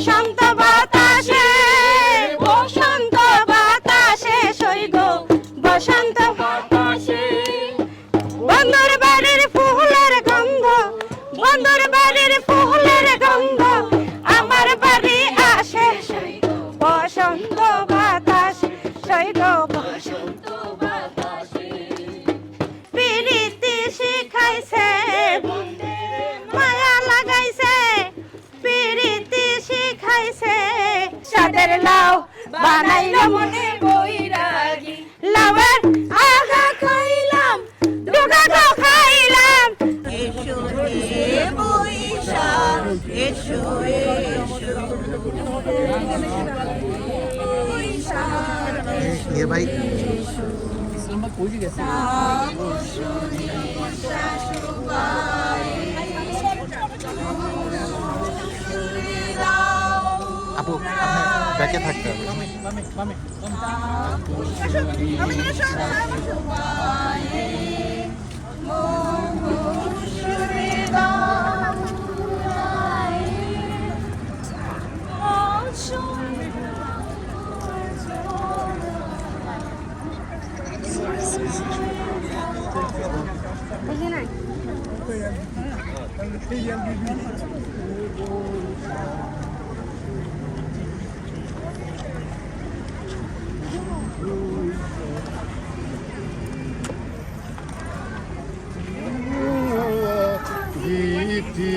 上 শিখাইছে সাদের লাউ বানাইলাম মনে বৈরাগী লাউয়ের আগা খাইলাম ডুগা গো খাইলাম এসো রে বৈশাখ এসো এসো ये भाई আপু ব্যাকে থাকতে হবে। গীতি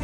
যা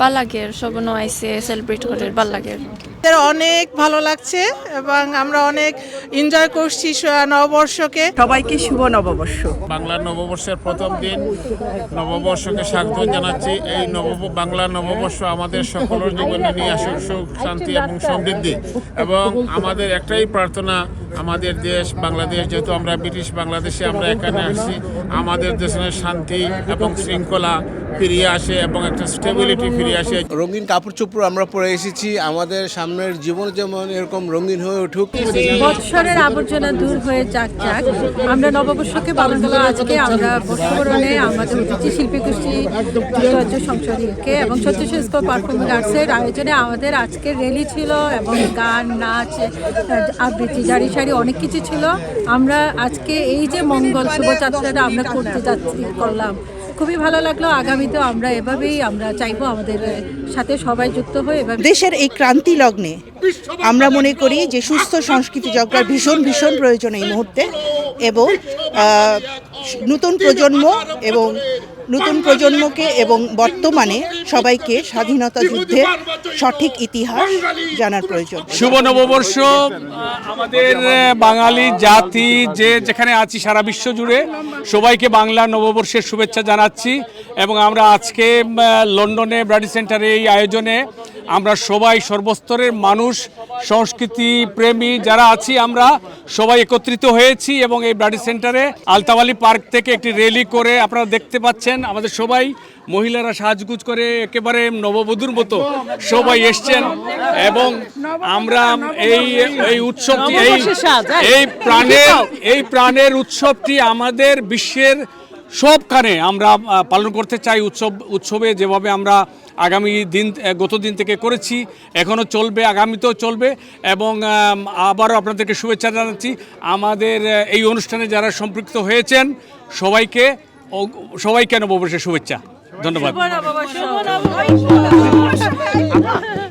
ভালো সবনো আইসে সেলিব্রেট করে ভালো অনেক ভালো লাগছে এবং আমরা অনেক এনজয় করছি নববর্ষকে। সবাইকে শুভ নববর্ষ। বাংলা নববর্ষের প্রথম দিন নববর্ষকে স্বাগত জানাচ্ছি। এই নব বাংলা নববর্ষ আমাদের সকলের জীবনে নিয়ে আসুক সুখ শান্তি এবং সমৃদ্ধি। এবং আমাদের একটাই প্রার্থনা আমাদের দেশ বাংলাদেশ যেহেতু আমরা ব্রিটিশ বাংলাদেশে আমরা এখানে আসছি আমাদের দেশের শান্তি এবং শৃঙ্খলা ফিরিয়ে আসে এবং একটা স্টেবিলিটি ফিরিয়ে আসে। রঙিন কাপড় চোপড় আমরা পরে এসেছি আমাদের সামনের জীবন যেমন এরকম রঙিন হয়ে উঠুক। বৎসরের আবর্জনা দূর হয়ে যাক যাক আমরা নববর্ষকে পালন করলাম আজকে আমরা বর্ষবরণে আমাদের অতিথি শিল্পী গোষ্ঠী যুক্তরাজ্য সংসদকে এবং স্কুল পারফর্মিং আর্টসের আয়োজনে আমাদের আজকে র্যালি ছিল এবং গান নাচ আবৃত্তি জারি সারি অনেক কিছু ছিল। আমরা আজকে এই যে মঙ্গল শুভযাত্রাটা আমরা করতে যাচ্ছি করলাম খুবই ভালো লাগল। আগামীতেও আমরা এভাবেই আমরা চাইব আমাদের সাথে সবাই যুক্ত হয়ে এভাবে দেশের এই ক্রান্তি লগ্নে আমরা মনে করি যে সুস্থ সংস্কৃতি জগার ভীষণ ভীষণ প্রয়োজন এই মুহূর্তে এবং নতুন প্রজন্ম এবং নতুন প্রজন্মকে এবং বর্তমানে সবাইকে স্বাধীনতা যুদ্ধের সঠিক ইতিহাস জানার প্রয়োজন। শুভ নববর্ষ। আমাদের বাঙালি জাতি যে যেখানে আছি সারা বিশ্ব জুড়ে, সবাইকে বাংলা নববর্ষের শুভেচ্ছা জানাচ্ছি। এবং আমরা আজকে লন্ডনে ব্রাডি সেন্টারে এই আয়োজনে আমরা সবাই সর্বস্তরের মানুষ সংস্কৃতি প্রেমী যারা আছি আমরা সবাই একত্রিত হয়েছি এবং এই ব্রাডি সেন্টারে আলতাওয়ালি পার্ক থেকে একটি র্যালি করে আপনারা দেখতে পাচ্ছেন আমাদের সবাই মহিলারা সাজগুজ করে একেবারে নববধূর মতো সবাই এসছেন এবং আমরা এই এই উৎসবটি এই এই প্রাণের এই প্রাণের উৎসবটি আমাদের বিশ্বের সবখানে আমরা পালন করতে চাই উৎসব উৎসবে যেভাবে আমরা আগামী দিন গত দিন থেকে করেছি এখনও চলবে আগামীতেও চলবে এবং আবারও আপনাদেরকে শুভেচ্ছা জানাচ্ছি। আমাদের এই অনুষ্ঠানে যারা সম্পৃক্ত হয়েছেন সবাইকে সবাইকে নববর্ষের শুভেচ্ছা। ধন্যবাদ।